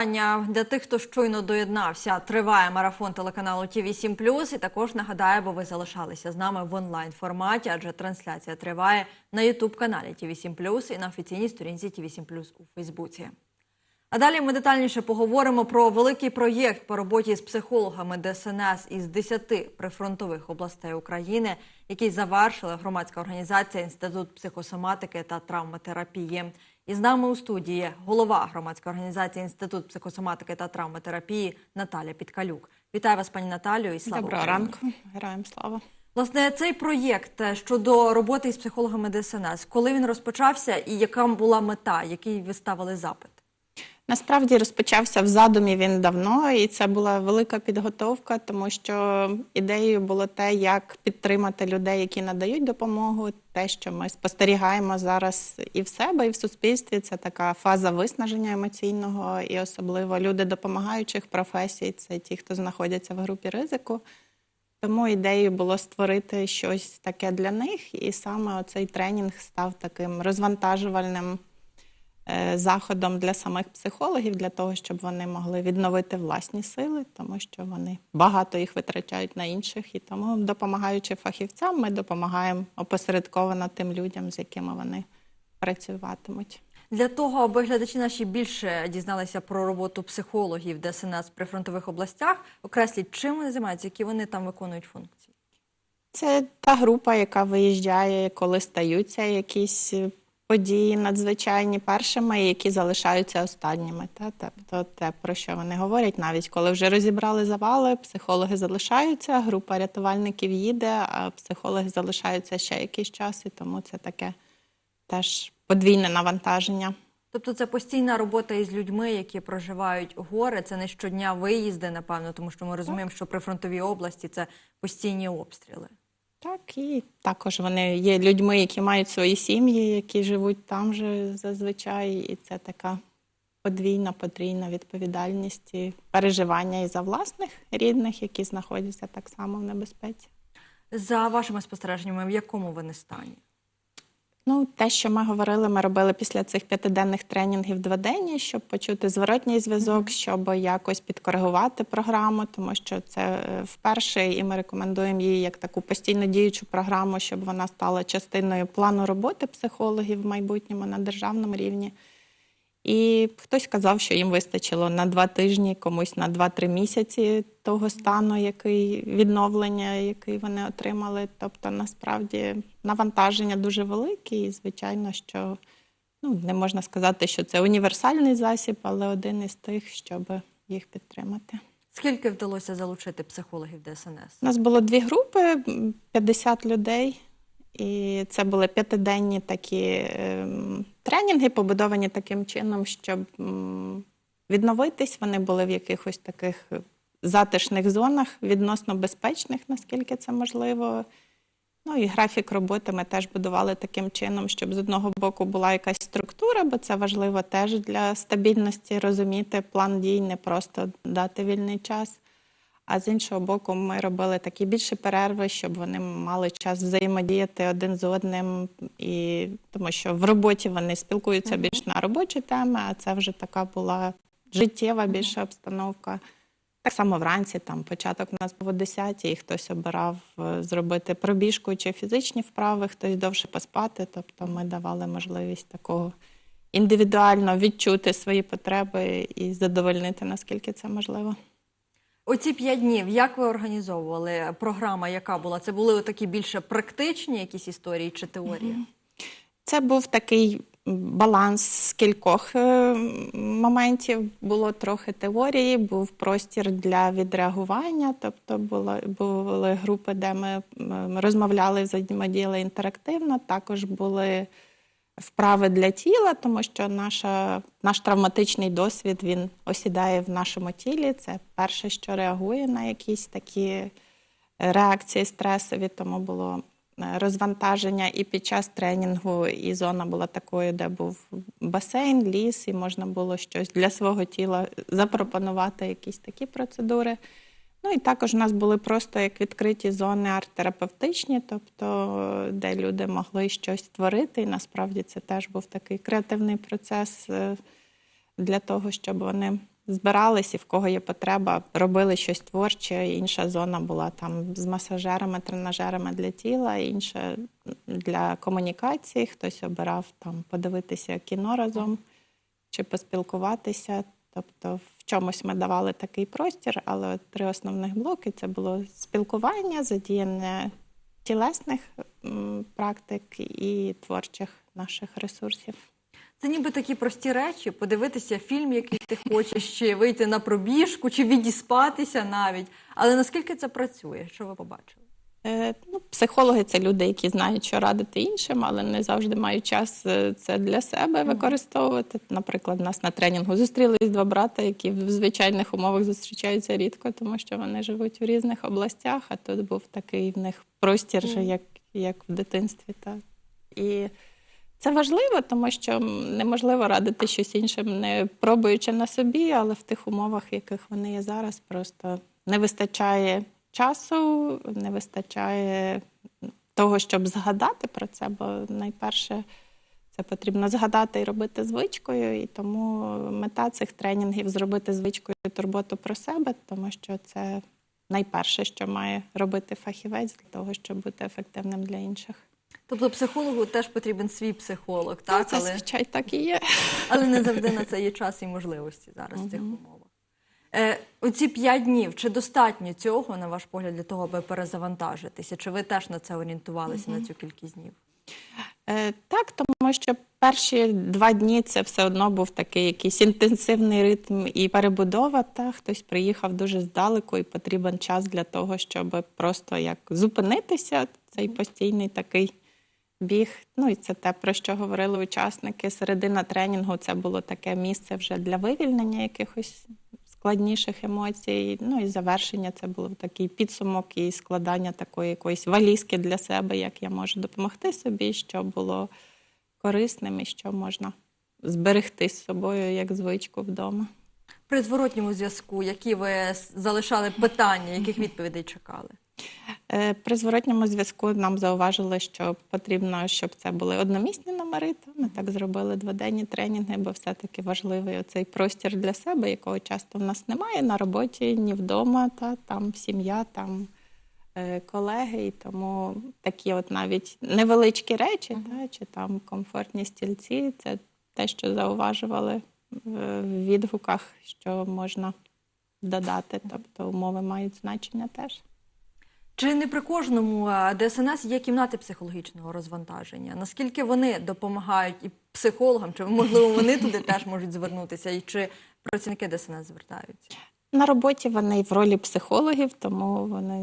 Для тих, хто щойно доєднався, триває марафон телеканалу ТІВІ 7 І також нагадаю, бо ви залишалися з нами в онлайн форматі, адже трансляція триває на Ютуб каналі ТІВІ 7 і на офіційній сторінці ТІВІ 7 у Фейсбуці. А далі ми детальніше поговоримо про великий проєкт по роботі з психологами ДСНС із 10 прифронтових областей України, який завершила громадська організація Інститут психосоматики та травматерапії. І з нами у студії голова громадської організації Інститут психосоматики та травматерапії Наталя Підкалюк. Вітаю вас, пані Наталію, і слава Доброго ранку, героям слава. Власне, цей проєкт е, щодо роботи із психологами ДСНС, коли він розпочався і яка була мета, який ви ставили запит? Насправді розпочався в задумі він давно, і це була велика підготовка, тому що ідеєю було те, як підтримати людей, які надають допомогу. Те, що ми спостерігаємо зараз і в себе, і в суспільстві. Це така фаза виснаження емоційного, і особливо люди допомагаючих професій. Це ті, хто знаходяться в групі ризику. Тому ідеєю було створити щось таке для них, і саме цей тренінг став таким розвантажувальним заходом для самих психологів, для того, щоб вони могли відновити власні сили, тому що вони багато їх витрачають на інших. І тому, допомагаючи фахівцям, ми допомагаємо опосередковано тим людям, з якими вони працюватимуть. Для того, аби глядачі наші більше дізналися про роботу психологів ДСНС в прифронтових областях, окресліть, чим вони займаються, які вони там виконують функції. Це та група, яка виїжджає, коли стаються якісь е, події надзвичайні першими, які залишаються останніми. Та? Тобто те, про що вони говорять, навіть коли вже розібрали завали, психологи залишаються, група рятувальників їде, а психологи залишаються ще якийсь час, і тому це таке теж подвійне навантаження. Тобто це постійна робота із людьми, які проживають горе. Це не щодня виїзди, напевно, тому що ми розуміємо, що прифронтові області це постійні обстріли. Так, і також вони є людьми, які мають свої сім'ї, які живуть там же зазвичай, і це така подвійна, потрійна відповідальність і переживання і за власних рідних, які знаходяться так само в небезпеці. За вашими спостереженнями, в якому вони стані? Ну, те, що ми говорили, ми робили після цих п'ятиденних тренінгів дводенні, щоб почути зворотній зв'язок, щоб якось підкоригувати програму, тому що це е, вперше, і ми рекомендуємо її як таку постійно діючу програму, щоб вона стала частиною плану роботи психологів в майбутньому на державному рівні. І хтось казав, що їм вистачило на два тижні, комусь на 2-3 місяці того стану, який відновлення, який вони отримали. Тобто, насправді навантаження дуже велике, і звичайно, що ну не можна сказати, що це універсальний засіб, але один із тих, щоб їх підтримати. Скільки вдалося залучити психологів ДСНС? У нас було дві групи, м, 50 людей. І це були п'ятиденні такі ем, тренінги, побудовані таким чином, щоб відновитись. Вони були в якихось таких затишних зонах, відносно безпечних, наскільки це можливо. Ну і графік роботи ми теж будували таким чином, щоб з одного боку була якась структура, бо це важливо теж для стабільності розуміти план дій, не просто дати вільний час. А з іншого боку, ми робили такі більші перерви, щоб вони мали час взаємодіяти один з одним, і тому що в роботі вони спілкуються більш на робочі теми, а це вже така була життєва більша обстановка. Так само вранці, там початок у нас був о 10 і хтось обирав е, зробити пробіжку чи фізичні вправи, хтось довше поспати. Тобто ми давали можливість такого індивідуально відчути свої потреби і задовольнити, наскільки це можливо. Оці п'ять днів, як ви організовували? Програма, яка була? Це були такі більше практичні якісь історії чи теорії? Це був такий баланс з кількох е, моментів. Було трохи теорії, був простір для відреагування. Тобто були, були групи, де ми м, розмовляли, взаємодіяли інтерактивно. Також були вправи для тіла, тому що наша, наш травматичний досвід він осідає в нашому тілі. Це перше, що реагує на якісь такі реакції стресові, тому було е, розвантаження і під час тренінгу, і зона була такою, де був басейн, ліс, і можна було щось для свого тіла запропонувати, якісь такі процедури. Ну і також у нас були просто як відкриті зони арт-терапевтичні, тобто де люди могли щось творити. І насправді це теж був такий креативний процес е, для того, щоб вони збирались і в кого є потреба, робили щось творче. Інша зона була там з масажерами, тренажерами для тіла, інша для комунікації. Хтось обирав там подивитися кіно разом чи поспілкуватися. Тобто чомусь ми давали такий простір, але три основних блоки це було спілкування, задіяння тілесних практик і творчих наших ресурсів. Це ніби такі прості речі, подивитися фільм, який ти хочеш, чи вийти на пробіжку, чи відіспатися навіть. Але наскільки це працює? Що ви побачили? Е, Ну, психологи це люди, які знають, що радити іншим, але не завжди мають час е, це для себе використовувати. Наприклад, нас на тренінгу зустрілись два брата, які в звичайних умовах зустрічаються рідко, тому що вони живуть у різних областях, а тут був такий в них простір, як, як в дитинстві. Так. І це важливо, тому що неможливо радити щось іншим, не пробуючи на собі, але в тих умовах, в яких вони є зараз, просто не вистачає часу, не вистачає того, щоб згадати про це, бо найперше це потрібно згадати і робити звичкою. І тому мета цих тренінгів зробити звичкою турботу про себе, тому що це найперше, що має робити фахівець для того, щоб бути ефективним для інших. Тобто психологу теж потрібен свій психолог, так? це Але, так і є. але не завжди на це є час і можливості зараз в цих умовах. Е, оці п'ять днів, чи достатньо цього, на ваш погляд, для того, аби перезавантажитися? Чи ви теж на це орієнтувалися, на цю кількість днів? Е, Так, тому що перші два дні це все одно був такий якийсь інтенсивний ритм і перебудова. Та хтось приїхав дуже здалеку, і потрібен час для того, щоб просто як зупинитися. Цей постійний такий біг. Ну і це те, про що говорили учасники. Середина тренінгу це було таке місце вже для вивільнення якихось складніших емоцій. Ну і завершення це було такий підсумок і складання такої якоїсь валізки для себе, як я можу допомогти собі, що було корисним і що можна зберегти з собою як звичку вдома. При зворотньому зв'язку, які ви залишали питання, яких відповідей чекали? Е, При зворотньому зв'язку нам зауважили, що потрібно, щоб це були одномісні номери. То ми так зробили дводенні тренінги, бо все-таки важливий оцей простір для себе, якого часто в нас немає на роботі, ні вдома, та там сім'я, там е, колеги. І тому такі от навіть невеличкі речі, та, чи там комфортні стільці, це те, що зауважували е, в відгуках, що можна додати. Тобто умови мають значення теж. Чи не при кожному е, ДСНС є кімнати психологічного розвантаження? Наскільки вони допомагають і психологам, чи можливо вони туди теж можуть звернутися, і чи працівники ДСНС звертаються? На роботі вони в ролі психологів, тому вони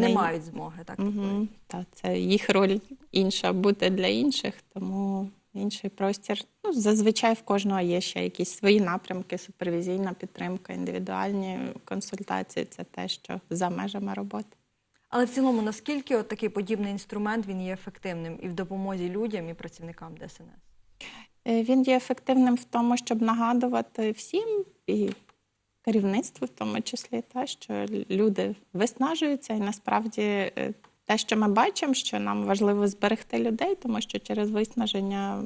Не мають змоги так. Угу. Та, це їх роль інша бути для інших, тому інший простір. Ну, зазвичай в кожного є ще якісь свої напрямки, супервізійна підтримка, індивідуальні консультації це те, що за межами роботи. Але в цілому, наскільки от такий подібний інструмент він є ефективним і в допомозі людям і працівникам ДСНС? Е, Він є ефективним в тому, щоб нагадувати всім і керівництву, в тому числі, та, що люди виснажуються, і насправді е, те, що ми бачимо, що нам важливо зберегти людей, тому що через виснаження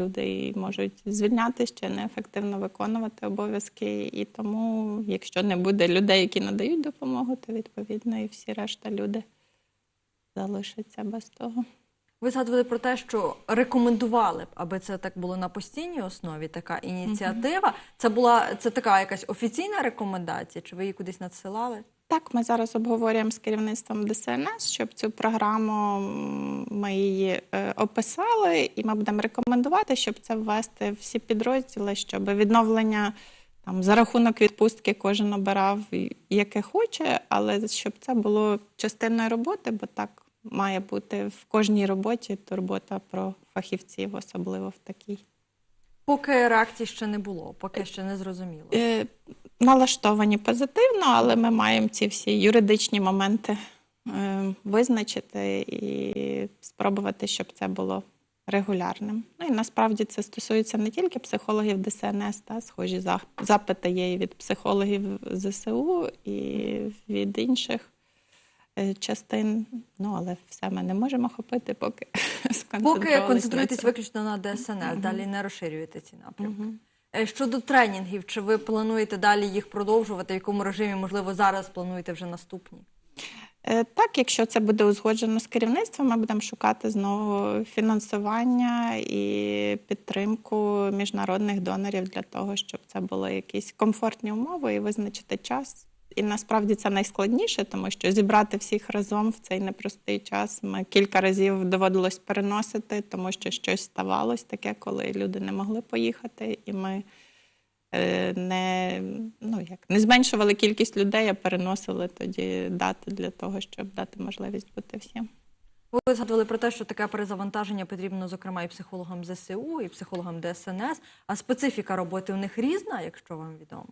люди і можуть звільнятися чи неефективно виконувати обов'язки. І тому, якщо не буде людей, які надають допомогу, то відповідно і всі решта люди залишаться без того. Ви згадували про те, що рекомендували б, аби це так було на постійній основі, така ініціатива. Це була це така якась офіційна рекомендація, чи ви її кудись надсилали? Так, ми зараз обговорюємо з керівництвом ДСНС, щоб цю програму ми її е, описали, і ми будемо рекомендувати, щоб це ввести всі підрозділи, щоб відновлення там за рахунок відпустки кожен обирав яке хоче, але щоб це було частиною роботи, бо так має бути в кожній роботі турбота про фахівців, особливо в такій. Поки реакції ще не було, поки ще не зрозуміло. Е, налаштовані позитивно, але ми маємо ці всі юридичні моменти е, визначити і спробувати, щоб це було регулярним. Ну і насправді це стосується не тільки психологів ДСНС, та схожі запити є і від психологів ЗСУ, і від інших частин. Ну але все ми не можемо хопити, поки Поки концентруєтесь виключно на ДСНС, далі не розширюєте ці напрямки. Е, Щодо тренінгів, чи ви плануєте далі їх продовжувати? В якому режимі, можливо, зараз плануєте вже наступні? Е, Так, якщо це буде узгоджено з керівництвом, ми будемо шукати знову фінансування і підтримку міжнародних донорів для того, щоб це були якісь комфортні умови і визначити час. І насправді це найскладніше, тому що зібрати всіх разом в цей непростий час ми кілька разів доводилось переносити, тому що щось ставалось таке, коли люди не могли поїхати, і ми е, не, ну, як, не зменшували кількість людей, а переносили тоді дати для того, щоб дати можливість бути всім. Ви згадували про те, що таке перезавантаження потрібно, зокрема, і психологам ЗСУ, і психологам ДСНС. А специфіка роботи у них різна, якщо вам відомо.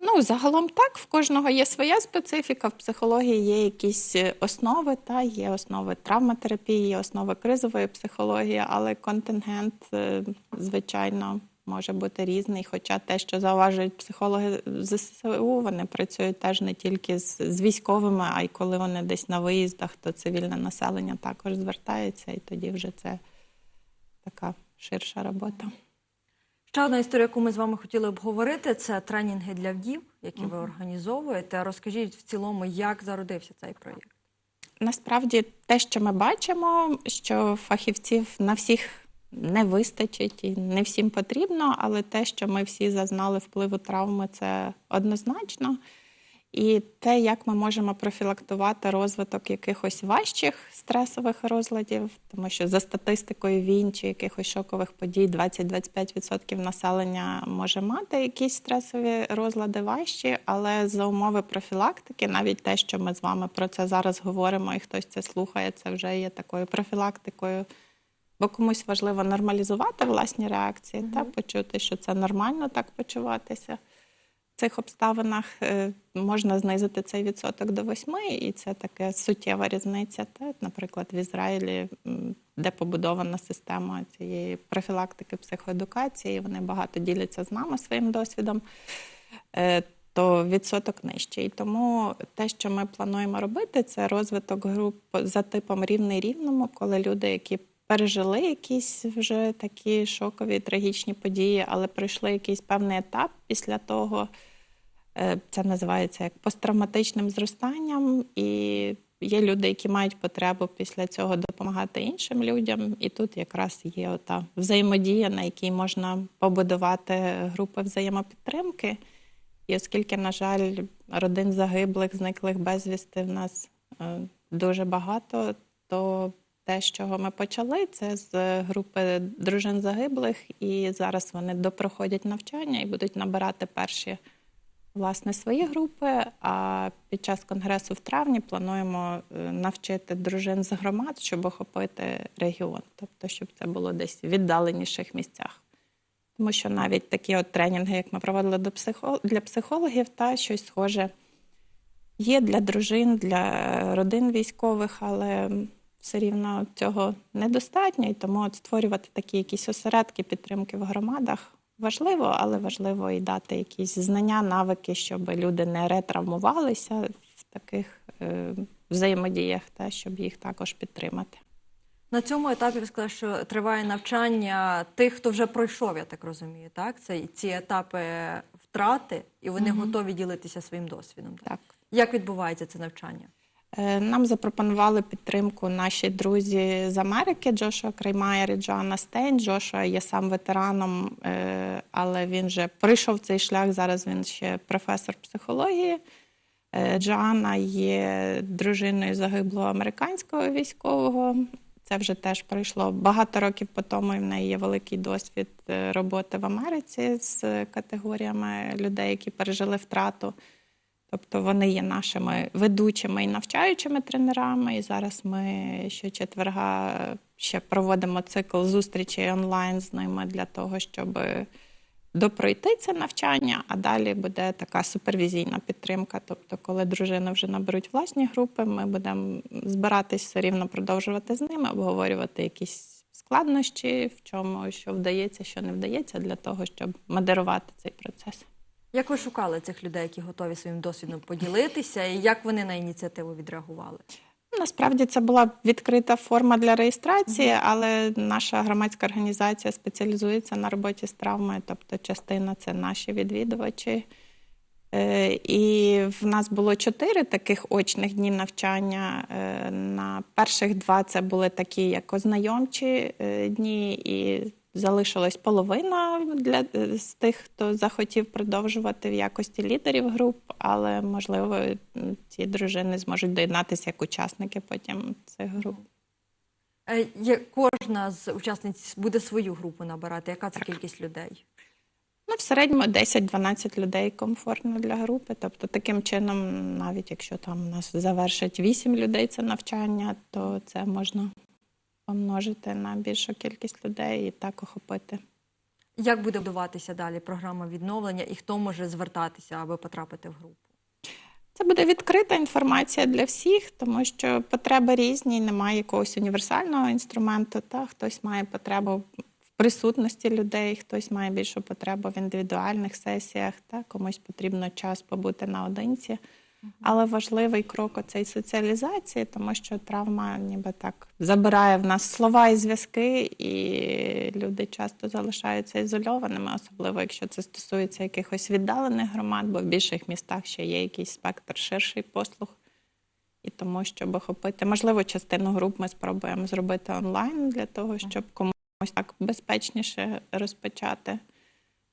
Ну, загалом так, в кожного є своя специфіка. В психології є якісь е, основи, та є основи травматерапії, є основи кризової психології, але контингент, е, звичайно, може бути різний. Хоча те, що зауважують психологи ЗСУ, вони працюють теж не тільки з, з військовими, а й коли вони десь на виїздах, то цивільне населення також звертається, і тоді вже це така ширша робота. Ще одна історія, яку ми з вами хотіли обговорити, це тренінги для вдів, які ви організовуєте. Розкажіть в цілому, як зародився цей проєкт. Насправді, те, що ми бачимо, що фахівців на всіх не вистачить і не всім потрібно, але те, що ми всі зазнали впливу травми, це однозначно. І те, як ми можемо профілактувати розвиток якихось важчих стресових розладів, тому що за статистикою війн чи якихось шокових подій 20-25% населення може мати якісь стресові розлади важчі, але за умови профілактики, навіть те, що ми з вами про це зараз говоримо, і хтось це слухає, це вже є такою профілактикою. Бо комусь важливо нормалізувати власні реакції та почути, що це нормально так почуватися цих обставинах е, можна знизити цей відсоток до восьми, і це така суттєва різниця. Наприклад, в Ізраїлі, де побудована система цієї профілактики психоедукації, вони багато діляться з нами своїм досвідом. е, То відсоток нижчий. Тому те, що ми плануємо робити, це розвиток груп за типом рівний рівному, коли люди, які пережили якісь вже такі шокові трагічні події, але пройшли якийсь певний етап після того. Е, Це називається як посттравматичним зростанням, і є люди, які мають потребу після цього допомагати іншим людям. І тут якраз є ота взаємодія, на якій можна побудувати групи взаємопідтримки. І оскільки, на жаль, родин загиблих, зниклих безвісти в нас е, дуже багато, то те, з чого ми почали, це з групи дружин загиблих, і зараз вони допроходять навчання і будуть набирати перші власне свої групи. А під час конгресу в травні плануємо е, навчити дружин з громад, щоб охопити регіон, тобто щоб це було десь в віддаленіших місцях. Тому що навіть такі от тренінги, як ми проводили до психо... для психологів, та щось схоже є для дружин, для родин військових, але все рівно цього недостатньо. І тому от створювати такі якісь осередки підтримки в громадах важливо, але важливо і дати якісь знання, навики, щоб люди не ретравмувалися в таких е, взаємодіях, та щоб їх також підтримати. На цьому етапі ви сказали, що триває навчання тих, хто вже пройшов, я так розумію. Так, це ці етапи втрати, і вони готові ділитися своїм досвідом. Так? Так. Як відбувається це навчання? Е, Нам запропонували підтримку наші друзі з Америки Джошуа Креймаєр і Джоанна Стейн. Джошуа є сам ветераном, е, але він вже пройшов цей шлях. Зараз він ще професор психології. Е, Джоанна є дружиною загиблого американського військового. Це вже теж пройшло багато років по тому. І в неї є великий досвід роботи в Америці з категоріями людей, які пережили втрату. Тобто вони є нашими ведучими і навчаючими тренерами. І зараз ми щочетверга ще проводимо цикл зустрічей онлайн з ними для того, щоб допройти це навчання, а далі буде така супервізійна підтримка. Тобто, коли дружини вже наберуть власні групи, ми будемо збиратись все рівно продовжувати з ними, обговорювати якісь складнощі, в чому що вдається, що не вдається, для того, щоб модерувати цей процес. Як ви шукали цих людей, які готові своїм досвідом поділитися, і як вони на ініціативу відреагували? Насправді це була відкрита форма для реєстрації, але наша громадська організація спеціалізується на роботі з травмою, тобто частина це наші відвідувачі. Е, І в нас було чотири таких очних дні навчання. Е, На перших два це були такі як ознайомчі е, дні, і залишилась половина для е, з тих, хто захотів продовжувати в якості лідерів груп, але можливо ці дружини зможуть доєднатися як учасники потім цих груп. Е, кожна з учасниць буде свою групу набирати. Яка це кількість людей? Ну, в середньому 10-12 людей комфортно для групи. Тобто, таким чином, навіть якщо там у нас завершить 8 людей це навчання, то це можна помножити на більшу кількість людей і так охопити. Як буде будуватися далі програма відновлення і хто може звертатися, аби потрапити в групу? Це буде відкрита інформація для всіх, тому що потреби різні, немає якогось універсального інструменту. Та хтось має потребу в присутності людей, хтось має більшу потребу в індивідуальних сесіях, та комусь потрібно час побути наодинці. Але важливий крок оцей соціалізації, тому що травма ніби так забирає в нас слова і зв'язки, і люди часто залишаються ізольованими, особливо якщо це стосується якихось віддалених громад, бо в більших містах ще є якийсь спектр ширший послуг. І тому, щоб охопити, можливо, частину груп ми спробуємо зробити онлайн для того, щоб комусь так безпечніше розпочати.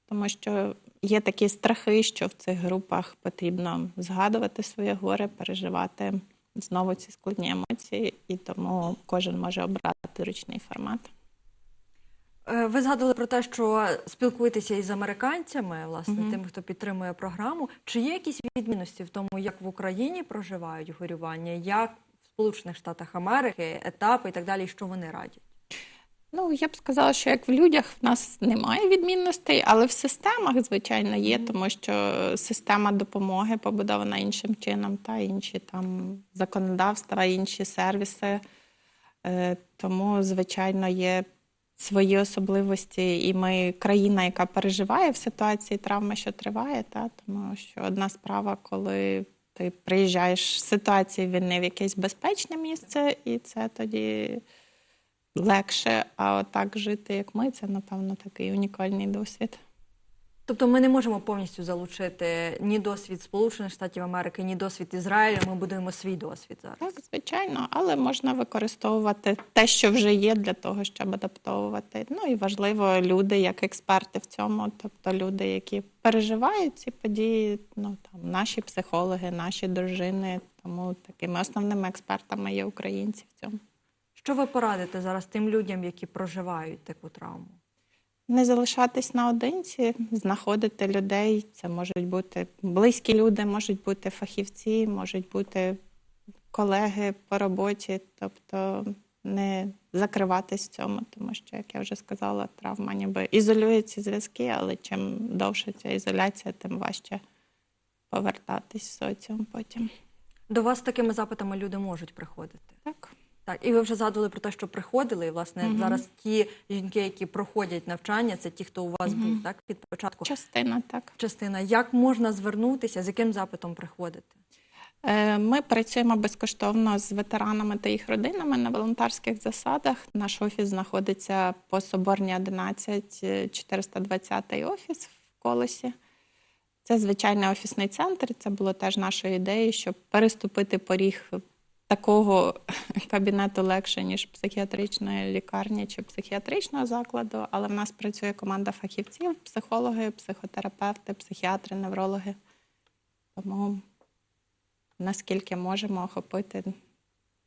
Тому що є такі страхи, що в цих групах потрібно згадувати своє горе, переживати знову ці складні емоції, і тому кожен може обрати ручний формат. Е, Ви згадували про те, що спілкуєтеся із американцями, власне, тими, хто підтримує програму. Чи є якісь відмінності в тому, як в Україні проживають горювання, як в Сполучених Штатах Америки, етапи і так далі, і що вони радять? Ну, я б сказала, що як в людях в нас немає відмінностей, але в системах, звичайно, є, тому що система допомоги побудована іншим чином, та інші там законодавства, інші сервіси. Е, Тому, звичайно, є свої особливості, і ми країна, яка переживає в ситуації травми, що триває, та тому що одна справа, коли ти приїжджаєш з ситуації війни в якесь безпечне місце, і це тоді легше. А отак жити, як ми, це напевно такий унікальний досвід. Тобто ми не можемо повністю залучити ні досвід Сполучених Штатів Америки, ні досвід Ізраїлю. Ми будуємо свій досвід зараз. Так, звичайно, але можна використовувати те, що вже є, для того, щоб адаптовувати. Ну і важливо, люди як експерти в цьому, тобто люди, які переживають ці події, ну там наші психологи, наші дружини. Тому такими основними експертами є українці в цьому. Що ви порадите зараз тим людям, які проживають таку травму? Не залишатись наодинці, знаходити людей. Це можуть бути близькі люди, можуть бути фахівці, можуть бути колеги по роботі, тобто не закриватись в цьому, тому що, як я вже сказала, травма ніби ізолює ці зв'язки, але чим довше ця ізоляція, тим важче повертатись в соціум потім. До вас з такими запитами люди можуть приходити. Так. Так, і ви вже згадували про те, що приходили. І власне зараз ті жінки, які проходять навчання, це ті, хто у вас був так від початку. Частина так. Частина. Як можна звернутися, з яким запитом приходити? Е, Ми працюємо безкоштовно з ветеранами та їх родинами на волонтерських засадах. Наш офіс знаходиться по Соборній 11, е, 420 офіс в колесі. Це звичайний офісний центр. Це було теж нашою ідеєю, щоб переступити поріг такого кабінету легше, ніж психіатричної лікарні чи психіатричного закладу. Але в нас працює команда фахівців, психологи, психотерапевти, психіатри, неврологи. Тому наскільки можемо охопити,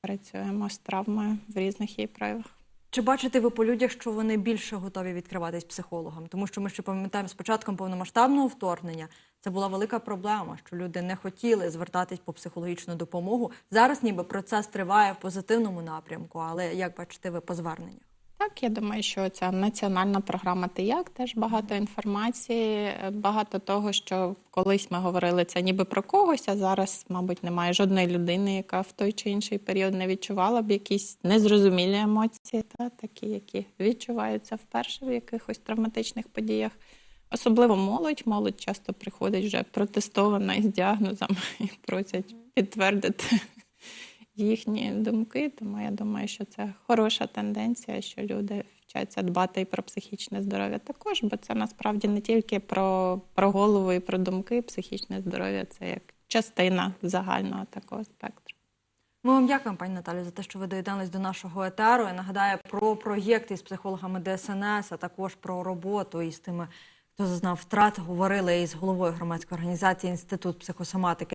працюємо з травмою в різних її проявах. Чи бачите ви по людях, що вони більше готові відкриватись психологам? Тому що ми ще пам'ятаємо з початком повномасштабного вторгнення це була велика проблема, що люди не хотіли звертатись по психологічну допомогу. Зараз ніби процес триває в позитивному напрямку, але як бачите ви по зверненнях? Так, я думаю, що ця національна програма «Ти як» теж багато інформації, багато того, що колись ми говорили це ніби про когось, а зараз, мабуть, немає жодної людини, яка в той чи інший період не відчувала б якісь незрозумілі емоції, та такі, які відчуваються вперше в якихось травматичних подіях. Особливо молодь. Молодь часто приходить вже протестована із діагнозами і просять підтвердити їхні думки. Тому я думаю, що це хороша тенденція, що люди вчаться дбати і про психічне здоров'я також, бо це насправді не тільки про, про голову і про думки. Психічне здоров'я це як частина загального такого спектру. Ми вам дякуємо, пані Наталі, за те, що ви доєднались до нашого етеру. Я нагадаю про проєкти з психологами ДСНС, а також про роботу із тими, хто зазнав втрат. Говорили із головою громадської організації Інститут психосоматики